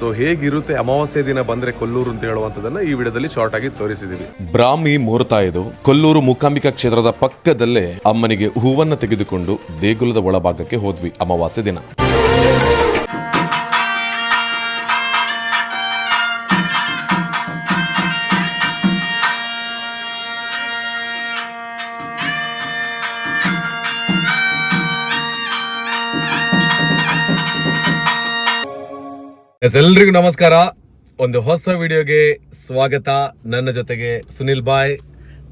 So ಹೇಗಿರುತ್ತೆ ಅಮಾವಾಸ್ಯೆ ದಿನ ಬಂದ್ರೆ ಕೊಲ್ಲೂರು ಅಂತ ಹೇಳುವಂತದನ್ನ ಈ ವಿಡಿಯೋದಲ್ಲಿ ಶಾರ್ಟ್ ಆಗಿ ತೋರಿಸಿದೀವಿ. ಬ್ರಾಹ್ಮಿ ಮುಹೂರ್ತ ಇದು. ಕೊಲ್ಲೂರು ಮೂಕಾಂಬಿಕಾ ಕ್ಷೇತ್ರದ ಪಕ್ಕದಲ್ಲೇ ಅಮ್ಮನಿಗೆ ಹೂವನ್ನ ತೆಗೆದುಕೊಂಡು ದೇಗುಲದ ಒಳಭಾಗಕ್ಕೆ ಹೋದ್ವಿ ಅಮಾವಾಸ್ಯೆ ದಿನ. ಎಲ್ರಿಗೂ ನಮಸ್ಕಾರ. ಒಂದು ಹೊಸ ವಿಡಿಯೋಗೆ ಸ್ವಾಗತ. ನನ್ನ ಜೊತೆಗೆ ಸುನಿಲ್ ಬಾಯ್.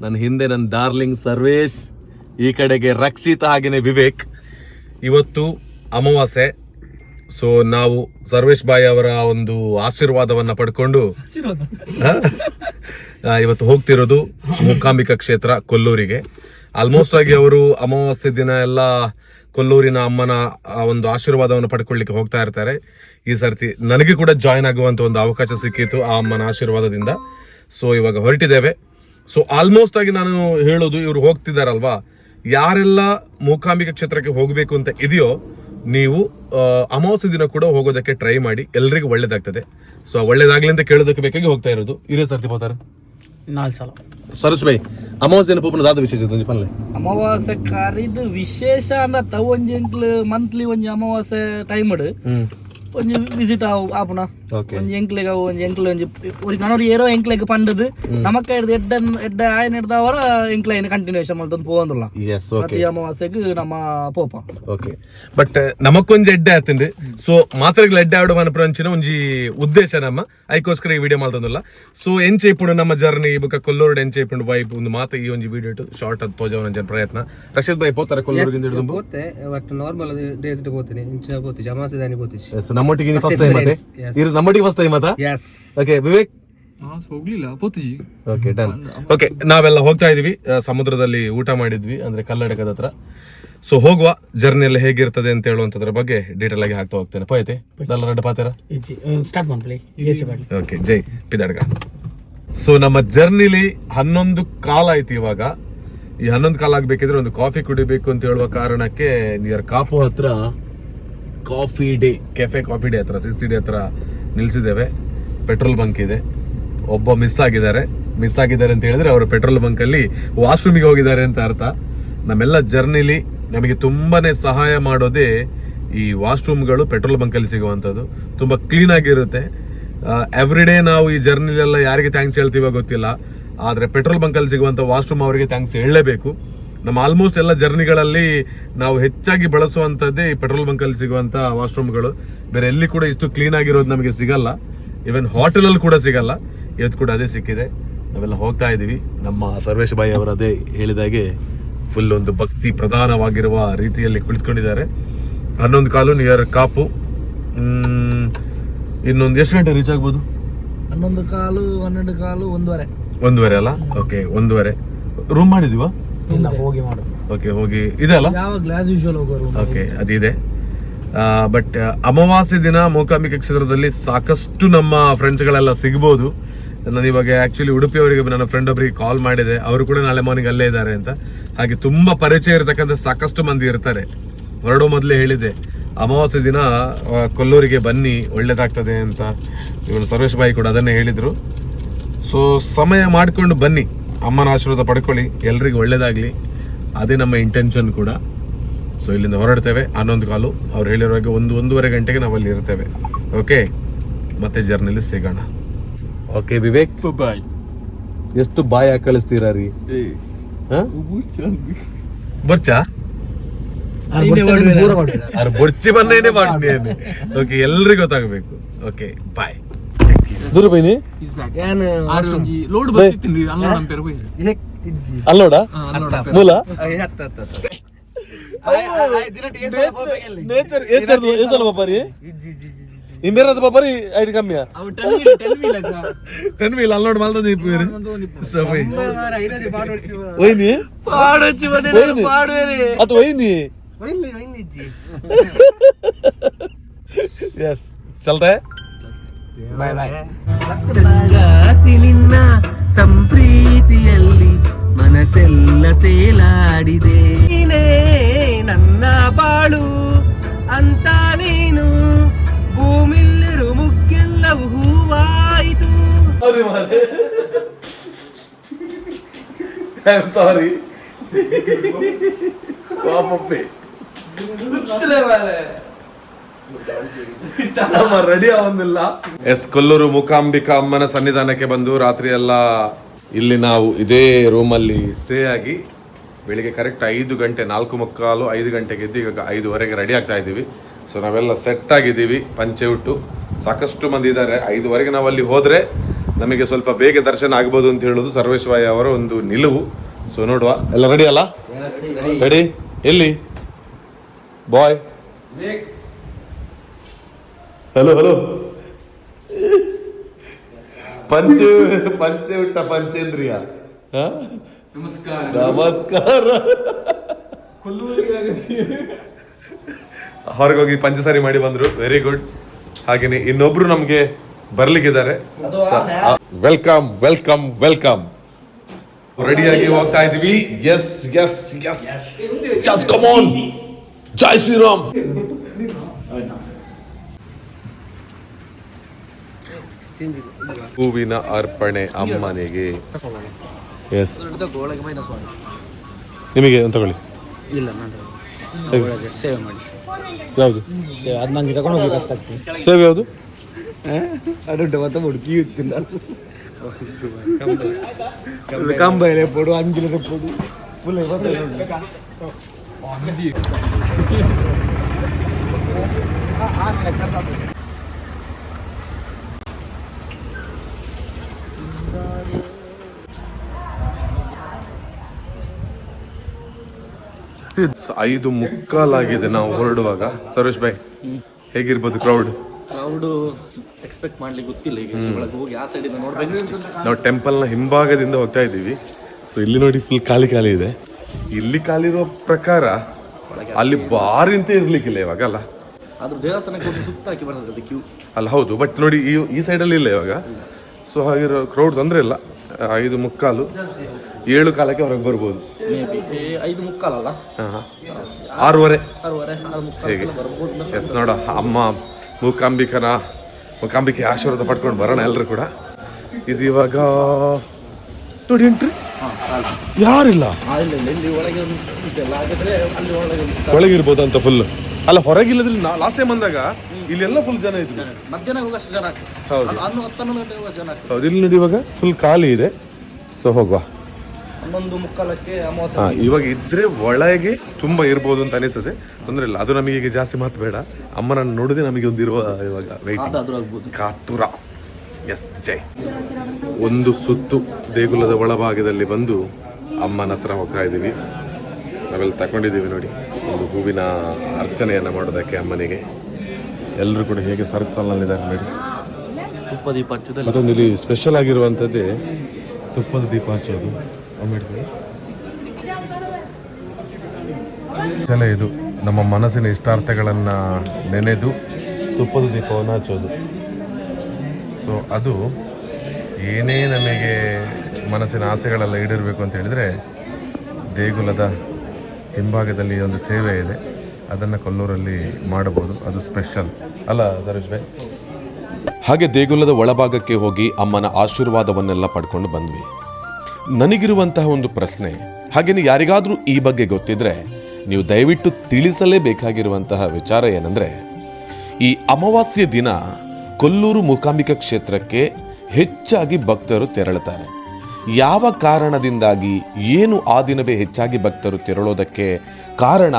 ನನ್ನ ಹಿಂದೆ ನನ್ನ ಡಾರ್ಲಿಂಗ್ ಸರ್ವೇಶ್ ಈ ಕಡೆಗೆ ರಕ್ಷಿತ ಹಾಗೆಯೇ ವಿವೇಕ್. ಇವತ್ತು ಅಮಾವಾಸ್ಯೆ. ಸೊ ನಾವು ಸರ್ವೇಶ್ ಬಾಯ್ ಅವರ ಒಂದು ಆಶೀರ್ವಾದವನ್ನ ಪಡ್ಕೊಂಡು ಆ, ಇವತ್ತು ಹೋಗ್ತಿರೋದು ಮೂಕಾಂಬಿಕಾ ಕ್ಷೇತ್ರ ಕೊಲ್ಲೂರಿಗೆ. ಆಲ್ಮೋಸ್ಟ್ ಆಗಿ ಅವರು ಅಮಾವಾಸ್ಯೆ ದಿನ ಎಲ್ಲ ಕೊಲ್ಲೂರಿನ ಅಮ್ಮನ ಒಂದು ಆಶೀರ್ವಾದವನ್ನು ಪಡ್ಕೊಳ್ಳಿಕ್ಕೆ ಹೋಗ್ತಾ ಇರ್ತಾರೆ. ಈ ಸರ್ತಿ ನನಗೆ ಕೂಡ ಜಾಯ್ನ್ ಆಗುವಂತ ಒಂದು ಅವಕಾಶ ಸಿಕ್ಕಿತ್ತು ಆ ಅಮ್ಮನ ಆಶೀರ್ವಾದದಿಂದ. ಸೊ ಇವಾಗ ಹೊರಟಿದ್ದೇವೆ. ಸೊ ಆಲ್ಮೋಸ್ಟ್ ಆಗಿ ನಾನು ಹೇಳೋದು, ಇವರು ಹೋಗ್ತಿದ್ದಾರಲ್ವಾ ಯಾರೆಲ್ಲ ಮೂಕಾಂಬಿಕೆ ಕ್ಷೇತ್ರಕ್ಕೆ ಹೋಗಬೇಕು ಅಂತ ಇದೆಯೋ, ನೀವು ಅಮಾವಾಸ್ಯ ದಿನ ಕೂಡ ಹೋಗೋದಕ್ಕೆ ಟ್ರೈ ಮಾಡಿ. ಎಲ್ರಿಗೂ ಒಳ್ಳೇದಾಗ್ತದೆ. ಸೊ ಒಳ್ಳೇದಾಗ್ಲಿ ಅಂತ ಕೇಳೋದಕ್ಕೆ ಬೇಕಾಗಿ ಹೋಗ್ತಾ ಇರೋದು. ಇರೇ ಸರ್ತಿ ಹೋಗ್ತಾರೆ ನಾಲ್ಕು ಸಲ ಸರಸ್ ಬೈ ಅಮಾವಾಸ್ಯೆ ದಿನ ಪೂಪನ ದಾದ ವಿಶೇಷ ಒಂಜಿ ಪಲ್ಲೆ ಅಮಾವಾಸ್ಯೆ ಕಾರಿದು ವಿಶೇಷ ಅಂದ ತ ಒಂಜಿ ಎಂಕ್ಲು ಮಂತ್ಲಿ ಒಂಜಿ ಅಮಾವಾಸ್ಯೆ ಟೈಮ್ ಹ್ಮ್ கொஞ்சம் விசிட் ஆகும் ஆப்புனா கொஞ்சம் கொஞ்சம் எங்களுக்கு கொஞ்சம் ஒரு கணவர் ஏரோ எங்களுக்கு பண்ணுது நமக்கு எடுத்து எட்ட எட்ட ஆயிரம் எடுத்தா வர எங்களுக்கு கண்டினியூஷன் மட்டும் போகலாம் அமாவாசைக்கு நம்ம போப்போம் ಓಕೆ ಬಟ್ ನಮಕ್ಕೊಂಜಿ ಎಡ್ಡೆ ಆತಂದು ಸೊ ಮಾತ್ರಗಳು ಎಡ್ಡೆ ಆಡುವ ಅನ್ಪ್ರಂಚಿನ ಒಂಜಿ ಉದ್ದೇಶ ನಮ್ಮ ಈ ವಿಡಿಯೋ ಮಾಡ್ತಂದಿಲ್ಲ ಸೊ ಎಂಚೆ ಇಪ್ಪುಂಡು ನಮ್ಮ ಜರ್ನಿ ಬುಕ್ಕ ಕೊಲ್ಲೂರು ಎಂಚೆ ಇಪ್ಪುಂಡು ವೈಪ್ ಒಂದು ಮಾತು ಈ ವಿಡಿಯೋ ಇಟ್ಟು ಶಾರ್ಟ್ ಅತ್ ತೋಜವನ ಪ್ರಯತ್ನ ರಕ್ಷಿತ್ ಬಾಯ್ ಪೋತಾರ ಕೊಲ್ಲೂರಿಂದ ಹಿಡಿದು ಬಟ್ ನಾರ್ಮಲ್ ಡೇಸ್ ಹೋಗ್ತೀನಿ ಇಂಚಿನ ಹೋಗ್ತಿ ಜಮಾಸಿದಾನಿ ಹೋಗ್ತಿ ನಮ್ಮೊಟ್ಟಿಗೆ ಫಸ್ಟ್ ಟೈಮ್ ಮತ್ತೆ ಇದು ನಮ್ಮೊಟ್ಟಿಗೆ ಫಸ್ಟ್ ಟೈಮ್ ಅದ? ಓಕೆ ವಿವೇಕ್? ಹೋಗ್ಲಿಲ್ಲ ಪೋತುಜಿ ಓಕೆ ಡನ್ ಓಕೆ ನಾವೆಲ್ಲ ಹೋಗ್ತಾ ಇದೀವಿ. ಸಮುದ್ರದಲ್ಲಿ ಊಟ ಮಾಡಿದ್ವಿ ಅಂದ್ರೆ ಕಲ್ಲಡಕದ ಹತ್ರ. ಸೊ ಹೋಗುವ. ಜರ್ನಿ ಎಲ್ಲ ಹೇಗಿರ್ತದೆ ಅಂತ ಹೇಳುವಂತದ್ರ ಬಗ್ಗೆ ಡೀಟೇಲ್ ಆಗಿ ಹಾಕ್ತಾ ಹೋಗ್ತೇನೆ. ಪೋಯ್ತೆ ದಲ್ಲರಡ್ಡ ಪಾತರ? ಸ್ಟಾರ್ಟ್ ಮಾಡ್ಲಿ ಓಕೆ ಜೈ ಪಿದಾಡ್ಗ. ಸೊ ನಮ್ಮ ಜರ್ನಿಲಿ ಹನ್ನೊಂದು ಕಾಲ ಆಯ್ತು ಇವಾಗ. ಈ ಹನ್ನೊಂದು ಕಾಲ ಆಗ್ಬೇಕಿದ್ರೆ ಒಂದು ಕಾಫಿ ಕುಡಿಬೇಕು ಅಂತ ಹೇಳುವ ಕಾರಣಕ್ಕೆ ನಿಯರ್ ಕಾಪು ಹತ್ರ coffee day, cafe coffee day ಹತ್ರ ಸಿ ಸಿ ಡಿ ಹತ್ರ ನಿಲ್ಸಿದ್ದೇವೆ. ಪೆಟ್ರೋಲ್ ಬಂಕ್ ಇದೆ. ಒಬ್ಬ ಮಿಸ್ ಆಗಿದ್ದಾರೆ. ಮಿಸ್ ಆಗಿದ್ದಾರೆ ಅಂತ ಹೇಳಿದ್ರೆ ಅವರು ಪೆಟ್ರೋಲ್ ಬಂಕ್ ಅಲ್ಲಿ ವಾಶ್ರೂಮಿಗೆ ಹೋಗಿದ್ದಾರೆ ಅಂತ ಅರ್ಥ. ನಮ್ಮೆಲ್ಲ ಜರ್ನಿಲಿ ನಮಗೆ ತುಂಬಾನೇ ಸಹಾಯ ಮಾಡೋದೇ ಈ ವಾಶ್ರೂಮ್ಗಳು ಪೆಟ್ರೋಲ್ ಬಂಕ್ ಅಲ್ಲಿ ಸಿಗುವಂಥದ್ದು. ತುಂಬಾ ಕ್ಲೀನ್ ಆಗಿರುತ್ತೆ. ಎವ್ರಿ ಡೇ ನಾವು ಈ ಜರ್ನಿಲೆಲ್ಲ ಯಾರಿಗೆ ಥ್ಯಾಂಕ್ಸ್ ಹೇಳ್ತೀವೋ ಗೊತ್ತಿಲ್ಲ. ಆದರೆ ಪೆಟ್ರೋಲ್ ಬಂಕಲ್ಲಿ ಸಿಗುವಂಥ ವಾಶ್ರೂಮ್ ಅವರಿಗೆ ಥ್ಯಾಂಕ್ಸ್ ಹೇಳಲೇಬೇಕು. ನಮ್ಮ ಆಲ್ಮೋಸ್ಟ್ ಎಲ್ಲ ಜರ್ನಿಗಳಲ್ಲಿ ನಾವು ಹೆಚ್ಚಾಗಿ ಬಳಸುವಂಥದ್ದೇ ಈ ಪೆಟ್ರೋಲ್ ಬಂಕಲ್ಲಿ ಸಿಗುವಂಥ ವಾಶ್ರೂಮ್ಗಳು ಬೇರೆ ಎಲ್ಲಿ ಕೂಡ ಇಷ್ಟು ಕ್ಲೀನ್ ಆಗಿರೋದು ನಮಗೆ ಸಿಗಲ್ಲ. ಈವನ್ ಹೋಟೆಲಲ್ಲಿ ಕೂಡ ಸಿಗಲ್ಲ. ಇವತ್ತು ಕೂಡ ಅದೇ ಸಿಕ್ಕಿದೆ. ನಾವೆಲ್ಲ ಹೋಗ್ತಾ ಇದ್ದೀವಿ. ನಮ್ಮ ಸರ್ವೇಶ್ ಬಾಯಿ ಅವರು ಅದೇ ಹೇಳಿದಾಗೆ ಫುಲ್ ಒಂದು ಭಕ್ತಿ ಪ್ರಧಾನವಾಗಿರುವ ರೀತಿಯಲ್ಲಿ ಕುಳಿತುಕೊಂಡಿದ್ದಾರೆ. ಹನ್ನೊಂದು ಕಾಲು ನಿಯರ್ ಕಾಪು. ಇನ್ನೊಂದು ಎಷ್ಟು ಗಂಟೆ ರೀಚ್ ಆಗ್ಬೋದು? ಹನ್ನೊಂದು ಕಾಲು ಹನ್ನೆರಡು ಕಾಲು ಒಂದೂವರೆ. ಒಂದೂವರೆ ಅಲ್ಲ? ಓಕೆ ಒಂದೂವರೆ. ರೂಮ್ ಮಾಡಿದೀವ ಇಲ್ಲ ಹೋಗಿ ಮಾಡೋದು. ಓಕೆ ಹೋಗಿ. ಇದೆ ಅಲ್ಲ? ಯಾವ ಗ್ಲಾಸ್ ಯೂಶುವಲ್ ಹೋಗೋರು ಓಕೆ ಅದಿದೆ ಬಟ್ ಅಮಾವಾಸ್ಯ ದಿನ ಮೂಕಾಂಬಿಕೆ ಕ್ಷೇತ್ರದಲ್ಲಿ ಸಾಕಷ್ಟು ನಮ್ಮ ಫ್ರೆಂಡ್ಸ್ಗಳೆಲ್ಲ ಸಿಗ್ಬೋದು. ನಾನು ಇವಾಗ ಆಕ್ಚುಲಿ ಉಡುಪಿಯವರಿಗೆ ನನ್ನ ಫ್ರೆಂಡ್ ಒಬ್ಬರಿಗೆ ಕಾಲ್ ಮಾಡಿದೆ. ಅವರು ಕೂಡ ನಾಳೆ ಮಾರ್ನಿಂಗ್ ಅಲ್ಲೇ ಇದ್ದಾರೆ ಅಂತ. ಹಾಗೆ ತುಂಬಾ ಪರಿಚಯ ಇರತಕ್ಕಂಥ ಸಾಕಷ್ಟು ಮಂದಿ ಇರ್ತಾರೆ. ಹೊರಡೋ ಮೊದಲೇ ಹೇಳಿದೆ ಅಮಾವಾಸ್ಯ ದಿನ ಕೊಲ್ಲೂರಿಗೆ ಬನ್ನಿ ಒಳ್ಳೇದಾಗ್ತದೆ ಅಂತ. ಇವನು ಸರ್ವೇಶ್ ಬಾಯಿ ಕೂಡ ಅದನ್ನೇ ಹೇಳಿದರು. ಸೊ ಸಮಯ ಮಾಡಿಕೊಂಡು ಬನ್ನಿ. ಅಮ್ಮನ ಆಶೀರ್ವಾದ ಪಡ್ಕೊಳ್ಳಿ ಎಲ್ರಿಗೂ ಒಳ್ಳೇದಾಗಲಿ. ಅದೇ ನಮ್ಮ ಇಂಟೆನ್ಷನ್ ಕೂಡ. ಸೊ ಇಲ್ಲಿಂದ ಹೊರಡ್ತೇವೆ. ಹನ್ನೊಂದು ಕಾಲು. ಅವ್ರು ಹೇಳಿರೋ ಹಾಗೆ ಒಂದು ಒಂದೂವರೆ ಗಂಟೆಗೆ ನಾವು ಅಲ್ಲಿ ಇರ್ತೇವೆ. ಓಕೆ ಮತ್ತೆ ಜರ್ನಲ್ಲಿ ಸಿಗೋಣ. ಓಕೆ ವಿವೇಕ್ ಬಾಯ್ ಎಷ್ಟು ಬಾಯ್ ಕಳಿಸ್ತೀರಾ ರೀ? ಬರ್ಚಾ ಅವ್ರು ಬನ್ನೇನೆ ಮಾಡಿ ಓಕೆ ಎಲ್ರಿಗೂ ಗೊತ್ತಾಗಬೇಕು. ಓಕೆ ಬಾಯ್ ದೂರ ಬೈನಿ ಇಸ್ ಬ್ಯಾಕ್ ಏನು ಆರು ಒಂಜಿ ಲೋಡ್ ಬರ್ತಿತ್ತೀನಿ ಅಲ್ಲ ನಮ್ಮ ಪೇರು ಹೋಗಿ ಅಲ್ಲೋಡ ಅಲ್ಲೋಡ ಮೂಲ ನೇಚರ್ ಏತರ್ದು ಏಸಲ ಬಾಪಾರಿ ಇಂಬೇರದ ಬಾಪಾರಿ ಐಡಿ ಕಮ್ಮಿಯಾ ಅವು ಟೆನ್ ವೀಲ್ ಟೆನ್ ವೀಲ್ ಆಯ್ತಾ ಟೆನ್ ವೀಲ್ ಅಲ್ಲಿ ನೋಡಿ ಮಲ್ದ ದೀಪ ಒಂದು ಒಂದು ಸಬೈ ವೈನಿ ಪಾಡೊಚ್ಚಿ ಬಂದಿದೆ, ವೈನಿ ಪಾಡುವೇರಿ. ಅದು ವೈನಿ ಬಾಯ್ ಬಾಯ್ ಸಂಗಾತಿ ನಿನ್ನ ಸಂಪ್ರೀತಿಯಲ್ಲಿ ಮನಸ್ಸೆಲ್ಲ ತೇಲಾಡಿದೆ. ನೀನೇ ನನ್ನ ಬಾಳು ಅಂತ ನೀನು. ಭೂಮಿಲ್ಲಿರು ಮುಗ್ಗೆಲ್ಲವೂ ಹೂವಾಯಿತು. ಸಾರಿ ಪಾಪಪ್ಪೆ. ನಮ್ಮ ರೆಡಿ ಅವನಿಲ್ಲ ಎಸ್ ಕೊಲ್ಲೂರು ಮೂಕಾಂಬಿಕಾ ಅಮ್ಮನ ಸನ್ನಿಧಾನಕ್ಕೆ ಬಂದು ರಾತ್ರಿ ಎಲ್ಲ ಇಲ್ಲಿ ನಾವು ಇದೇ ರೂಮಲ್ಲಿ ಸ್ಟೇ ಆಗಿ ಬೆಳಿಗ್ಗೆ ಕರೆಕ್ಟ್ ಐದು ಗಂಟೆ ನಾಲ್ಕು ಮುಕ್ಕಾಲು ಐದು ಗಂಟೆಗೆ ಎದ್ದು ಈಗ ಐದುವರೆಗೆ ರೆಡಿ ಆಗ್ತಾ ಇದ್ದೀವಿ. ಸೊ ನಾವೆಲ್ಲ ಸೆಟ್ ಆಗಿದ್ದೀವಿ ಪಂಚೆ ಉಟ್ಟು ಸಾಕಷ್ಟು ಮಂದಿ ಇದ್ದಾರೆ. ಐದುವರೆಗೆ ನಾವು ಅಲ್ಲಿ ಹೋದರೆ ನಮಗೆ ಸ್ವಲ್ಪ ಬೇಗ ದರ್ಶನ ಆಗ್ಬೋದು ಅಂತ ಹೇಳೋದು ಸರ್ವೇಶ್ವಯ್ಯ ಅವರ ಒಂದು ನಿಲುವು. ಸೊ ನೋಡುವ. ಎಲ್ಲ ರೆಡಿ ಅಲ್ಲ? ರೆಡಿ ಎಲ್ಲಿ? ಬಾಯ್ ಹಲೋ ಹಲೋ ಪಂಚೆ ಪಂಚೆ ಬಿಟ್ಟ ಪಂಚೇಂದ್ರಿಯ? ನಮಸ್ಕಾರ. ನಮಸ್ಕಾರ. ಹೊರಗೋಗಿ ಪಂಚಸಾರಿ ಮಾಡಿ ಬಂದ್ರು. ವೆರಿ ಗುಡ್ ಹಾಗೇನೆ ಇನ್ನೊಬ್ರು ನಮ್ಗೆ ಬರ್ಲಿಕ್ಕಿದ್ದಾರೆ. ವೆಲ್ಕಮ್ ವೆಲ್ಕಮ್ ವೆಲ್ಕಮ್ ರೆಡಿಯಾಗಿ ಹೋಗ್ತಾ ಇದೀವಿ. Yes yes yes just come on ಜೈ ಶ್ರೀರಾಮ್ ಹೂವಿನ ಅರ್ಪಣೆ ಅಮ್ಮನಿಗೆ. ಎಸ್ ನಿಮಗೆ ಅಂತ ತಗೊಳ್ಳಿ. ಇಲ್ಲ ನಾನು ಸೇವೆ ಮಾಡಿ. ಯಾವುದು? ಅದು ನಂಗೆ ತಗೊಂಡು ಹೋಗ್ಬೇಕಾಗ್ತದೆ ಸೇವೆ ಯಾವುದು? ಅಡುಂಟು ಮತ್ತೆ ಹುಡುಕಿ ಇರ್ತಿಲ್ಲ ಕಂಬೈಲೆ ಪೊಡು ಐದು ಮುಕ್ಕಾಲಾಗಿದೆ ನಾವು ಹೊರಡುವಾಗ. ಸರೋಶ್ ಭಾಯ್ ಹೇಗಿರ್ಬೋದು ಕ್ರೌಡ್ ಕ್ರೌಡು ಎಕ್ಸ್ಪೆಕ್ಟ್ ಮಾಡ್ಲಿಕ್ಕೆ ಗೊತ್ತಿಲ್ಲ ಈಗ. ಒಳಗೆ ಹೋಗಿ ಆ ಸೈಡಿಂದ ನೋಡ್ಬೇಕು ನಾವು ಟೆಂಪಲ್ನ ಹಿಂಭಾಗದಿಂದ ಹೋಗ್ತಾ ಇದ್ದೀವಿ. ಸೊ ಇಲ್ಲಿ ನೋಡಿ ಫುಲ್ ಖಾಲಿ ಖಾಲಿ ಇದೆ. ಇಲ್ಲಿ ಖಾಲಿ ಇರೋ ಪ್ರಕಾರ ಅಲ್ಲಿ ಬಾರಿ ಅಂತ ಇರ್ಲಿಕ್ಕಿಲ್ಲ ಇವಾಗ ಅಲ್ಲ? ಆದ್ರೂ ದೇವಸ್ಥಾನಕ್ಕೆ ಸುತ್ತ ಹಾಕಿ ಬರ್ತದೆ ಕ್ಯೂ ಅಲ್ಲ ಹೌದು ಬಟ್ ನೋಡಿ ಈ ಈ ಸೈಡಲ್ಲಿ ಇಲ್ಲ ಇವಾಗ. ಸೊ ಹಾಗಿರೋ ಕ್ರೌಡ್ ತೊಂದರೆ ಇಲ್ಲ. ಐದು ಮುಕ್ಕಾಲು ಏಳು ಕಾಲಕ್ಕೆ ಹೊರಗೆ ಬರ್ಬೋದು. ಮೇ ಬಿ ಐದು ಮುಕ್ಕಾಲಲ್ಲ. ಆರೂವರೆ. ಆರೂವರೆ ಆರು ಹೇಗೆ. ಮುಕ್ಕಾಲು ಬರ್ಬೋದು ಎಸ್ ನೋಡ ಅಮ್ಮ ಮೂಕಾಂಬಿಕನ ಮೂಕಾಂಬಿಕೆ ಆಶೀರ್ವಾದ ಪಡ್ಕೊಂಡು ಬರೋಣ ಎಲ್ಲರೂ ಕೂಡ. ಇದು ಇವಾಗ ನೋಡಿ ಎಂಟ್ರಿ? ಯಾರಿಲ್ಲ? ಒಳಗಿರ್ಬೋದು ಅಂತ ಫುಲ್ ಅಲ್ಲ ಹೊರಗಿಲ್ಲದ್ರಲ್ಲಿ ಲಾಸ್ಟ್ ಟೈಮ್ ಬಂದಾಗ ಇಲ್ಲೆಲ್ಲ ಫುಲ್ ಜನ ಇದ್ರು. ಹೌದು. ಹೌದು ಇಲ್ಲಿ ನೋಡಿ ಇವಾಗ ಫುಲ್ ಖಾಲಿ ಇದೆ. ಸೊ ಹೋಗುವ. ಹನ್ನೊಂದು ಮುಕ್ಕಾಲಕ್ಕೆ ಅಮಾವಾಸ್ಯೆ ಹಾ ಇವಾಗ ಇದ್ರೆ ಒಳಗೆ ತುಂಬಾ ಇರ್ಬೋದು ಅಂತ ಅನಿಸುತ್ತೆ ತೊಂದ್ರೆ ಇಲ್ಲ. ಅದು ನಮಗೆ ಈಗ ಜಾಸ್ತಿ ಮಾತು ಬೇಡ. ಅಮ್ಮನನ್ನು ನೋಡದೆ ನಮಗೆ ಒಂದು ಇರುವ ಇವಾಗ ವೆಯ್ಟ್ ಅದಾದ್ರೂ ಆಗ್ಬೋದು. ಕಾತುರ. ಎಸ್ ಜೈ. ಒಂದು ಸುತ್ತು ದೇಗುಲದ ಒಳಭಾಗದಲ್ಲಿ ಬಂದು ಅಮ್ಮನ ಹತ್ರ ಹೋಗ್ತಾ ಇದ್ದೀವಿ. ನಾವೆಲ್ಲ ತಗೊಂಡಿದ್ದೀವಿ ನೋಡಿ. ಒಂದು ಹೂವಿನ ಅರ್ಚನೆಯನ್ನು ಮಾಡೋದಕ್ಕೆ ಅಮ್ಮನಿಗೆ. ಎಲ್ಲರೂ ಕೂಡ ಹೇಗೆ ಸರ್ಕಲ್ನಲ್ಲಿದ್ದಾರೆ ನೋಡಿ. ತುಪ್ಪ ದೀಪ ಹಚ್ಚೋದು ಮತ್ತೊಂದು ಇಲ್ಲಿ ಸ್ಪೆಷಲ್ ಆಗಿರುವಂಥದ್ದೇ ತುಪ್ಪದ ದೀಪ ಹಚ್ಚೋದು. ಚಲ ಇದು, ನಮ್ಮ ಮನಸ್ಸಿನ ಇಷ್ಟಾರ್ಥಗಳನ್ನು ನೆನೆದು ತುಪ್ಪದ ದೀಪವನ್ನು ಹಚ್ಚೋದು. ಸೊ ಅದು ಏನೇ ನಮಗೆ ಮನಸ್ಸಿನ ಆಸೆಗಳೆಲ್ಲ ಈಡೇರಬೇಕು ಅಂತ ಹೇಳಿದರೆ ದೇಗುಲದ ಹಿಂಭಾಗದಲ್ಲಿ ಒಂದು ಸೇವೆ ಇದೆ. ಅದನ್ನು ಕೊಲ್ಲೂರಲ್ಲಿ ಮಾಡಬಹುದು. ಅದು ಸ್ಪೆಷಲ್. ಅಲ್ಲ, ಸರೋಜ್ ಭಾಯ್ ಹಾಗೆ ದೇಗುಲದ ಒಳಭಾಗಕ್ಕೆ ಹೋಗಿ ಅಮ್ಮನ ಆಶೀರ್ವಾದವನ್ನೆಲ್ಲ ಪಡ್ಕೊಂಡು ಬಂದ್ವಿ. ನನಗಿರುವಂತಹ ಒಂದು ಪ್ರಶ್ನೆ, ಹಾಗೇನೆ ಯಾರಿಗಾದರೂ ಈ ಬಗ್ಗೆ ಗೊತ್ತಿದ್ರೆ ನೀವು ದಯವಿಟ್ಟು ತಿಳಿಸಲೇಬೇಕಾಗಿರುವಂತಹ ವಿಚಾರ ಏನಂದರೆ, ಈ ಅಮಾವಾಸ್ಯ ದಿನ ಕೊಲ್ಲೂರು ಮೂಕಾಂಬಿಕಾ ಕ್ಷೇತ್ರಕ್ಕೆ ಹೆಚ್ಚಾಗಿ ಭಕ್ತರು ತೆರಳುತ್ತಾರೆ. ಯಾವ ಕಾರಣದಿಂದಾಗಿ ಏನು ಆ ದಿನವೇ ಹೆಚ್ಚಾಗಿ ಭಕ್ತರು ತೆರಳೋದಕ್ಕೆ ಕಾರಣ,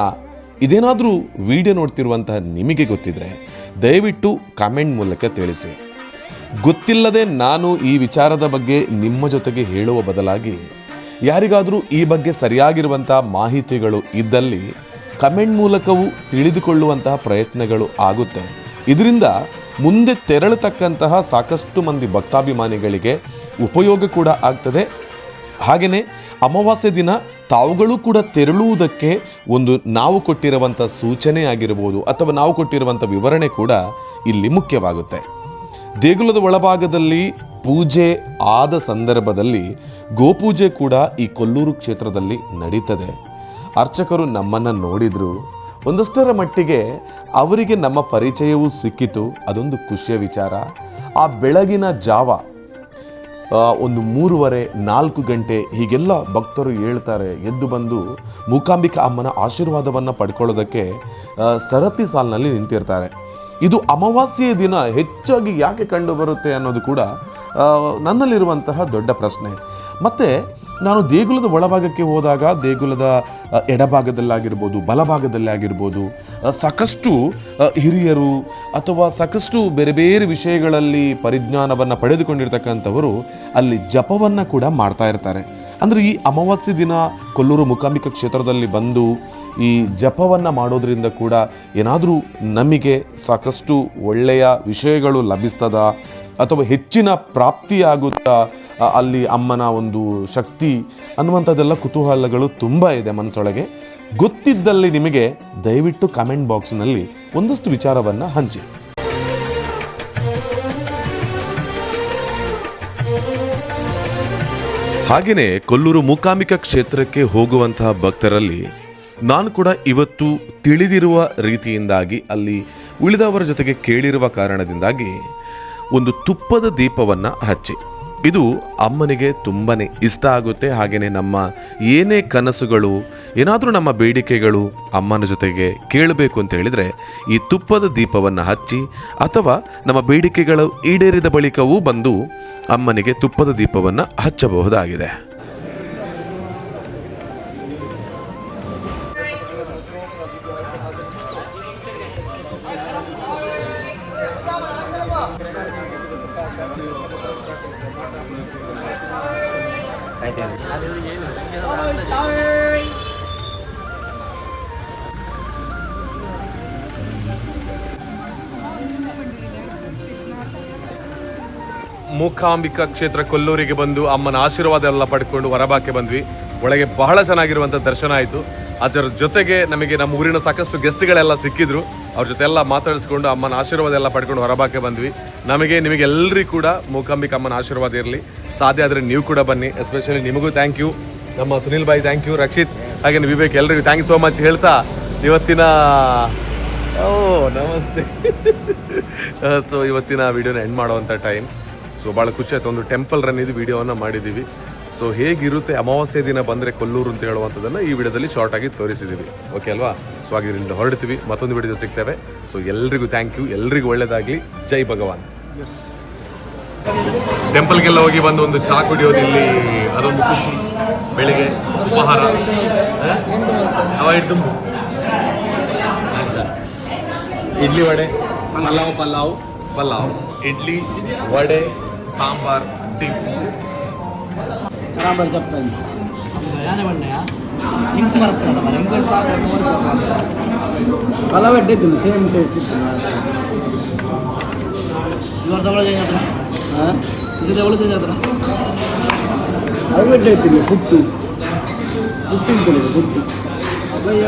ಇದೇನಾದರೂ ವಿಡಿಯೋ ನೋಡ್ತಿರುವಂತಹ ನಿಮಗೆ ಗೊತ್ತಿದ್ರೆ ದಯವಿಟ್ಟು ಕಾಮೆಂಟ್ ಮೂಲಕ ತಿಳಿಸಿ. ಗೊತ್ತಿಲ್ಲದೆ ನಾನು ಈ ವಿಚಾರದ ಬಗ್ಗೆ ನಿಮ್ಮ ಜೊತೆಗೆ ಹೇಳುವ ಬದಲಾಗಿ, ಯಾರಿಗಾದರೂ ಈ ಬಗ್ಗೆ ಸರಿಯಾಗಿರುವಂತಹ ಮಾಹಿತಿಗಳು ಇದ್ದಲ್ಲಿ ಕಮೆಂಟ್ ಮೂಲಕವೂ ತಿಳಿದುಕೊಳ್ಳುವಂತಹ ಪ್ರಯತ್ನಗಳು ಆಗುತ್ತೆ. ಇದರಿಂದ ಮುಂದೆ ತೆರಳತಕ್ಕಂತಹ ಸಾಕಷ್ಟು ಮಂದಿ ಭಕ್ತಾಭಿಮಾನಿಗಳಿಗೆ ಉಪಯೋಗ ಕೂಡ ಆಗ್ತದೆ. ಹಾಗೆಯೇ ಅಮಾವಾಸ್ಯೆ ದಿನ ತಾವುಗಳು ಕೂಡ ತೆರಳುವುದಕ್ಕೆ ಒಂದು ನಾವು ಕೊಟ್ಟಿರುವಂಥ ಸೂಚನೆ ಆಗಿರ್ಬೋದು ಅಥವಾ ನಾವು ಕೊಟ್ಟಿರುವಂಥ ವಿವರಣೆ ಕೂಡ ಇಲ್ಲಿ ಮುಖ್ಯವಾಗುತ್ತೆ. ದೇಗುಲದ ಒಳಭಾಗದಲ್ಲಿ ಪೂಜೆ ಆದ ಸಂದರ್ಭದಲ್ಲಿ ಗೋಪೂಜೆ ಕೂಡ ಈ ಕೊಲ್ಲೂರು ಕ್ಷೇತ್ರದಲ್ಲಿ ನಡೀತದೆ. ಅರ್ಚಕರು ನಮ್ಮನ್ನು ನೋಡಿದರು. ಒಂದಷ್ಟರ ಮಟ್ಟಿಗೆ ಅವರಿಗೆ ನಮ್ಮ ಪರಿಚಯವೂ ಸಿಕ್ಕಿತು. ಅದೊಂದು ಖುಷಿಯ ವಿಚಾರ. ಆ ಬೆಳಗಿನ ಜಾವ ಒಂದು ಮೂರುವರೆ, ನಾಲ್ಕು ಗಂಟೆ ಹೀಗೆಲ್ಲ ಭಕ್ತರು ಹೇಳ್ತಾರೆ. ಎದ್ದು ಬಂದು ಮೂಕಾಂಬಿಕಾ ಅಮ್ಮನ ಆಶೀರ್ವಾದವನ್ನು ಪಡ್ಕೊಳ್ಳೋದಕ್ಕೆ ಸರತಿ ಸಾಲಿನಲ್ಲಿ ನಿಂತಿರ್ತಾರೆ. ಇದು ಅಮಾವಾಸ್ಯೆಯ ದಿನ ಹೆಚ್ಚಾಗಿ ಯಾಕೆ ಕಂಡು ಬರುತ್ತೆ ಅನ್ನೋದು ಕೂಡ ನನ್ನಲ್ಲಿರುವಂತಹ ದೊಡ್ಡ ಪ್ರಶ್ನೆ. ಮತ್ತು ನಾನು ದೇಗುಲದ ಒಳಭಾಗಕ್ಕೆ ಹೋದಾಗ ದೇಗುಲದ ಎಡಭಾಗದಲ್ಲಾಗಿರ್ಬೋದು ಬಲಭಾಗದಲ್ಲಿ ಆಗಿರ್ಬೋದು ಸಾಕಷ್ಟು ಹಿರಿಯರು ಅಥವಾ ಸಾಕಷ್ಟು ಬೇರೆ ಬೇರೆ ವಿಷಯಗಳಲ್ಲಿ ಪರಿಜ್ಞಾನವನ್ನು ಪಡೆದುಕೊಂಡಿರ್ತಕ್ಕಂಥವರು ಅಲ್ಲಿ ಜಪವನ್ನು ಕೂಡ ಮಾಡ್ತಾ ಇರ್ತಾರೆ. ಅಂದರೆ ಈ ಅಮಾವಾಸ್ಯೆ ದಿನ ಕೊಲ್ಲೂರು ಮೂಕಾಂಬಿಕಾ ಕ್ಷೇತ್ರದಲ್ಲಿ ಬಂದು ಈ ಜಪವನ್ನು ಮಾಡೋದರಿಂದ ಕೂಡ ಏನಾದರೂ ನಮಗೆ ಸಾಕಷ್ಟು ಒಳ್ಳೆಯ ವಿಷಯಗಳು ಲಭಿಸ್ತದ? ಅಥವಾ ಹೆಚ್ಚಿನ ಪ್ರಾಪ್ತಿಯಾಗುತ್ತಾ? ಅಲ್ಲಿ ಅಮ್ಮನ ಒಂದು ಶಕ್ತಿ ಅನ್ನುವಂಥದ್ದೆಲ್ಲ ಕುತೂಹಲಗಳು ತುಂಬ ಇದೆ ಮನಸ್ಸೊಳಗೆ. ಗೊತ್ತಿದ್ದಲ್ಲಿ ನಿಮಗೆ ದಯವಿಟ್ಟು ಕಮೆಂಟ್ ಬಾಕ್ಸ್ನಲ್ಲಿ ಒಂದಷ್ಟು ವಿಚಾರವನ್ನು ಹಂಚಿ. ಹಾಗೆಯೇ ಕೊಲ್ಲೂರು ಮೂಕಾಂಬಿಕಾ ಕ್ಷೇತ್ರಕ್ಕೆ ಹೋಗುವಂತಹ ಭಕ್ತರಲ್ಲಿ ನಾನು ಕೂಡ ಇವತ್ತು ತಿಳಿದಿರುವ ರೀತಿಯಿಂದಾಗಿ ಅಲ್ಲಿ ಉಳಿದವರ ಜೊತೆಗೆ ಕೇಳಿರುವ ಕಾರಣದಿಂದಾಗಿ ಒಂದು ತುಪ್ಪದ ದೀಪವನ್ನು ಹಚ್ಚಿ. ಇದು ಅಮ್ಮನಿಗೆ ತುಂಬಾ ಇಷ್ಟ ಆಗುತ್ತೆ. ಹಾಗೆಯೇ ನಮ್ಮ ಏನೇ ಕನಸುಗಳು, ಏನಾದರೂ ನಮ್ಮ ಬೇಡಿಕೆಗಳು ಅಮ್ಮನ ಜೊತೆಗೆ ಕೇಳಬೇಕು ಅಂತ ಹೇಳಿದರೆ ಈ ತುಪ್ಪದ ದೀಪವನ್ನು ಹಚ್ಚಿ ಅಥವಾ ನಮ್ಮ ಬೇಡಿಕೆಗಳು ಈಡೇರಿದ ಬಳಿಕವೂ ಬಂದು ಅಮ್ಮನಿಗೆ ತುಪ್ಪದ ದೀಪವನ್ನು ಹಚ್ಚಬಹುದಾಗಿದೆ. ಮೂಕಾಂಬಿಕಾ ಕ್ಷೇತ್ರ ಕೊಲ್ಲೂರಿಗೆ ಬಂದು ಅಮ್ಮನ ಆಶೀರ್ವಾದ ಎಲ್ಲ ಪಡ್ಕೊಂಡು ಹೊರಬಾಕೆ ಬಂದ್ವಿ. ಒಳಗೆ ಬಹಳ ಚೆನ್ನಾಗಿರುವಂಥ ದರ್ಶನ ಆಯಿತು. ಅದರ ಜೊತೆಗೆ ನಮಗೆ ನಮ್ಮ ಊರಿನ ಸಾಕಷ್ಟು ಗೆಸ್ಟ್ಗಳೆಲ್ಲ ಸಿಕ್ಕಿದ್ರು. ಅವ್ರ ಜೊತೆ ಎಲ್ಲ ಮಾತಾಡಿಸ್ಕೊಂಡು ಅಮ್ಮನ ಆಶೀರ್ವಾದ ಎಲ್ಲ ಪಡ್ಕೊಂಡು ಹೊರಬಾಕೆ ಬಂದ್ವಿ. ನಮಗೆ, ನಿಮಗೆ ಎಲ್ಲರಿಗೂ ಕೂಡ ಮೂಕಾಂಬಿಕಾ ಅಮ್ಮನ ಆಶೀರ್ವಾದ ಇರಲಿ. ಸಾಧ್ಯ ಆದರೆ ನೀವು ಕೂಡ ಬನ್ನಿ. ಎಸ್ಪೆಷಲಿ ನಿಮಗೂ ಥ್ಯಾಂಕ್ ಯು ನಮ್ಮ ಸುನಿಲ್ ಬಾಯಿ ಥ್ಯಾಂಕ್ ಯು ರಕ್ಷಿತ್, ಹಾಗೆ ವಿವೇಕ್ ಎಲ್ಲರಿಗೂ ಥ್ಯಾಂಕ್ ಯು ಸೋ ಮಚ್ ಹೇಳ್ತಾ ಇವತ್ತಿನ, ಓ, ನಮಸ್ತೆ. ಸೊ ಇವತ್ತಿನ ವಿಡಿಯೋನ ಎಂಡ್ ಮಾಡುವಂಥ ಟೈಮ್ ಸೊ ಭಾಳ ಖುಷಿ ಆಯ್ತು. ಒಂದು ಟೆಂಪಲ್ ರನ್ ಇದು ವಿಡಿಯೋವನ್ನು ಮಾಡಿದ್ದೀವಿ ಸೊ ಹೇಗಿರುತ್ತೆ ಅಮಾವಾಸ್ಯೆ ದಿನ ಬಂದರೆ ಕೊಲ್ಲೂರು ಅಂತ ಹೇಳುವಂಥದ್ದನ್ನು ಈ ವಿಡಿಯೋದಲ್ಲಿ ಶಾರ್ಟಾಗಿ ಆಗಿ ತೋರಿಸಿದ್ದೀವಿ ಓಕೆ ಅಲ್ವಾ? ಸೊ ಹಾಗೆ ಇದರಿಂದ ಹೊರಡ್ತೀವಿ. ಮತ್ತೊಂದು ವಿಡಿಯೋ ಸಿಗ್ತೇವೆ. ಸೊ ಎಲ್ರಿಗೂ ಥ್ಯಾಂಕ್ ಯು ಎಲ್ರಿಗೂ ಒಳ್ಳೆಯದಾಗಲಿ ಜೈ ಭಗವಾನ್. ಟೆಂಪಲ್ಗೆಲ್ಲ ಹೋಗಿ ಬಂದು ಒಂದು ಚಾ ಕುಡಿಯೋದು ಇಲ್ಲಿ ಅದೊಂದು ಖುಷಿ. ಬೆಳಿಗ್ಗೆ ಉಪಹಾರ. ಇಡ್ಲಿ ವಡೆ. ಪಲಾವ್ ಪಲಾವ್. ಪಲಾವ್. ಇಡ್ಲಿ ವಡೆ సాంబార్ టిప్పు బరాబర్ చెప్పండి ఇంక మరత్తున్నాడు మరి ఇంకోసారి కలబెట్టే తిను సేమ్ టేస్ట్ ఇది వరుస కూడా చేసేద్దా ఇది ఎవరు చేసేద్దా అవి పెట్టే తిను పుట్టు పుట్టు తిను పుట్టు అభయ